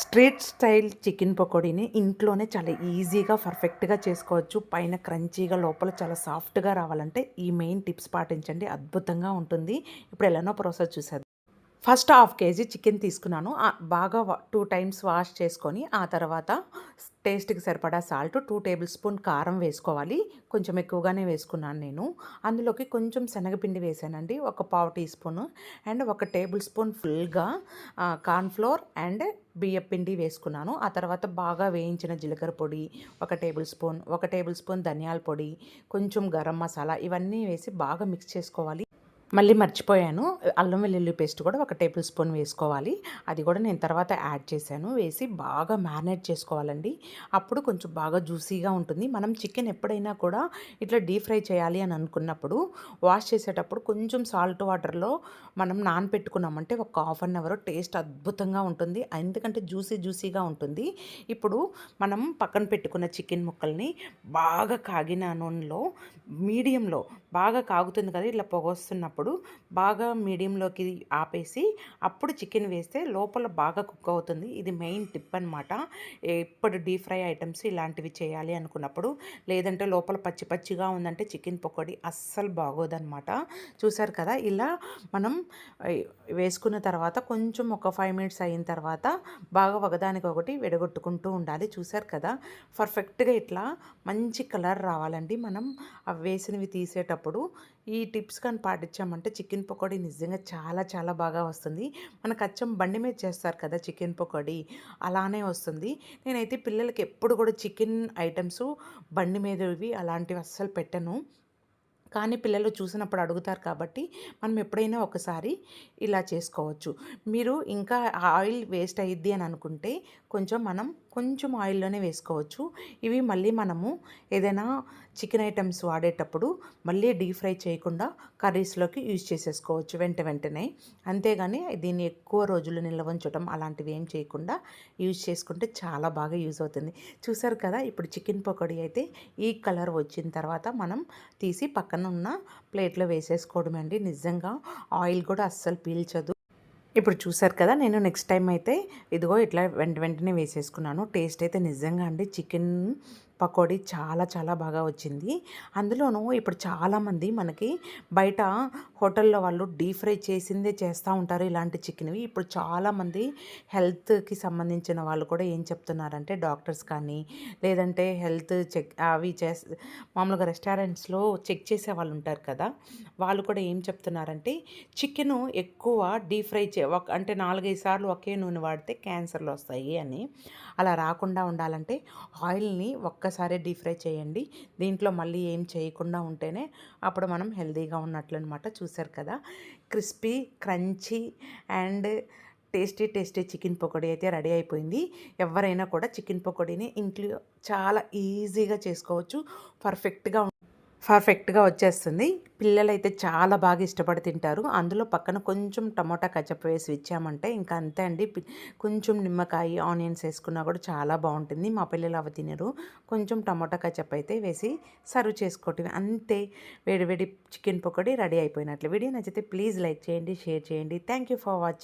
Street style chicken పకోడీని ఇంట్లోనే చాలా ఈజీగా పర్ఫెక్ట్గా చేసుకోవచ్చు. పైన క్రంచీగా లోపల చాలా సాఫ్ట్గా రావాలంటే ఈ మెయిన్ టిప్స్ పాటించండి. అద్భుతంగా ఉంటుంది. ఇప్పుడు ఎలానో ప్రాసెస్ చూసేది ఫస్ట్ హాఫ్ కేజీ చికెన్ తీసుకున్నాను. బాగా టూ టైమ్స్ వాష్ చేసుకొని ఆ తర్వాత టేస్ట్కి సరిపడా సాల్ట్ టూ టేబుల్ స్పూన్ కారం వేసుకోవాలి. కొంచెం ఎక్కువగానే వేసుకున్నాను నేను. అందులోకి కొంచెం శనగపిండి వేసానండి ఒక పావు టీ స్పూన్ అండ్ ఒక టేబుల్ స్పూన్ ఫుల్గా కార్న్ఫ్లోర్ అండ్ బియ్యం పిండి వేసుకున్నాను. ఆ తర్వాత బాగా వేయించిన జీలకర్ర పొడి ఒక టేబుల్ స్పూన్ ఒక టేబుల్ స్పూన్ ధనియాల పొడి కొంచెం గరం మసాలా ఇవన్నీ వేసి బాగా మిక్స్ చేసుకోవాలి. మళ్ళీ మర్చిపోయాను. అల్లం వెల్లుల్లి పేస్ట్ కూడా ఒక టేబుల్ స్పూన్ వేసుకోవాలి. అది కూడా నేను తర్వాత యాడ్ చేశాను. వేసి బాగా మ్యారినేట్ చేసుకోవాలండి. అప్పుడు కొంచెం బాగా జ్యూసీగా ఉంటుంది. మనం చికెన్ ఎప్పుడైనా కూడా ఇట్లా డీప్ ఫ్రై చేయాలి అని అనుకున్నప్పుడు వాష్ చేసేటప్పుడు కొంచెం సాల్ట్ వాటర్లో మనం నానపెట్టుకున్నామంటే ఒక హాఫ్ అన్ అవర్ టేస్ట్ అద్భుతంగా ఉంటుంది. ఎందుకంటే జ్యూసీ జ్యూసీగా ఉంటుంది. ఇప్పుడు మనం పక్కన పెట్టుకున్న చికెన్ ముక్కల్ని బాగా కాగిన నూనెలో మీడియంలో బాగా కాగుతుంది కదా ఇట్లా పొగ వస్తున్నప్పుడు బాగా మీడియంలోకి ఆపేసి అప్పుడు చికెన్ వేస్తే లోపల బాగా కుక్ అవుతుంది. ఇది మెయిన్ టిప్ అనమాట ఎప్పుడు డీప్ ఫ్రై ఐటమ్స్ ఇలాంటివి చేయాలి అనుకున్నప్పుడు లేదంటే లోపల పచ్చి పచ్చిగా ఉందంటే చికెన్ పకోడీ అస్సలు బాగోదనమాట చూసారు కదా ఇలా మనం వేసుకున్న తర్వాత కొంచెం ఒక ఫైవ్ మినిట్స్ అయిన తర్వాత బాగా ఒకదానికి ఒకటి విడగొట్టుకుంటూ ఉండాలి. చూసారు కదా పర్ఫెక్ట్గా ఇట్లా మంచి కలర్ రావాలండి. మనం అవి వేసినవి తీసేటప్పుడు ఈ టిప్స్ కానీ అంటే చికెన్ పకోడీ నిజంగా చాలా చాలా బాగా వస్తుంది. మనకు అచ్చం బండి మీద చేస్తారు కదా చికెన్ పకోడీ అలానే వస్తుంది. నేనైతే పిల్లలకి ఎప్పుడు కూడా చికెన్ ఐటమ్స్ బండి మీదవి అలాంటివి అస్సలు పెట్టను. కానీ పిల్లలు చూసినప్పుడు అడుగుతారు కాబట్టి మనం ఎప్పుడైనా ఒకసారి ఇలా చేసుకోవచ్చు. మీరు ఇంకా ఆయిల్ వేస్ట్ అయ్యిద్ది అని అనుకుంటే కొంచెం మనం కొంచెం ఆయిల్లోనే వేసుకోవచ్చు. ఇవి మళ్ళీ మనము ఏదైనా చికెన్ ఐటమ్స్ వాడేటప్పుడు మళ్ళీ డీప్ ఫ్రై చేయకుండా కర్రీస్లోకి యూజ్ చేసేసుకోవచ్చు వెంట వెంటనే. అంతేగాని దీన్ని ఎక్కువ రోజులు నిల్వ ఉంచడం అలాంటివి ఏం చేయకుండా యూజ్ చేసుకుంటే చాలా బాగా యూజ్ అవుతుంది. చూసారు కదా ఇప్పుడు చికెన్ పకోడీ అయితే ఈ కలర్ వచ్చిన తర్వాత మనం తీసి పక్కన ఉన్న ప్లేట్లో వేసేసుకోవడం అండి. నిజంగా ఆయిల్ కూడా అస్సలు పీల్చదు. ఇప్పుడు చూసారు కదా నేను నెక్స్ట్ టైం అయితే ఇదిగో ఇట్లా వెంట వెంటనే వేసేసుకున్నాను. టేస్ట్ అయితే నిజంగా అండి. చికెన్ పకోడీ చాలా చాలా బాగా వచ్చింది. అందులోనూ ఇప్పుడు చాలామంది మనకి బయట హోటల్లో వాళ్ళు డీప్ ఫ్రై చేసిందే చేస్తూ ఉంటారు ఇలాంటి చికెన్వి. ఇప్పుడు చాలామంది హెల్త్కి సంబంధించిన వాళ్ళు కూడా ఏం చెప్తున్నారంటే డాక్టర్స్ కానీ లేదంటే హెల్త్ చెక్ అవి చే మామూలుగా రెస్టారెంట్స్లో చెక్ చేసే వాళ్ళు ఉంటారు కదా వాళ్ళు కూడా ఏం చెప్తున్నారంటే చికెను ఎక్కువ డీప్ ఫ్రై చే ఒక అంటే నాలుగైదు సార్లు ఒకే నూనె వాడితే క్యాన్సర్లు వస్తాయి అని. అలా రాకుండా ఉండాలంటే ఆయిల్ని ఒక్క ఒక్కసారి డీప్ ఫ్రై చేయండి. దీంట్లో మళ్ళీ ఏం చేయకుండా ఉంటేనే అప్పుడు మనం హెల్తీగా ఉన్నట్లు అనమాట చూసారు కదా. Crispy crunchy and tasty tasty chicken pakodi అయితే రెడీ అయిపోయింది. ఎవరైనా కూడా చికెన్ పకోడీని ఇంట్లో చాలా ఈజీగా చేసుకోవచ్చు. పర్ఫెక్ట్గా పర్ఫెక్ట్గా వచ్చేస్తుంది. పిల్లలైతే చాలా బాగా ఇష్టపడి తింటారు. అందులో పక్కన కొంచెం టమోటా కచప్ వేసి ఇచ్చామంటే ఇంకా అంతే అండి. కొంచెం నిమ్మకాయ ఆనియన్స్ వేసుకున్నా కూడా చాలా బాగుంటుంది. మా పిల్లలు అవి తినరు. కొంచెం టమోటా కచప్ అయితే వేసి సర్వ్ చేసుకోవటం అంతే వేడి వేడి చికెన్ పకోడీ రెడీ అయిపోయినట్లు. వీడియో నచ్చితే ప్లీజ్ లైక్ చేయండి షేర్ చేయండి. Thank you for watching.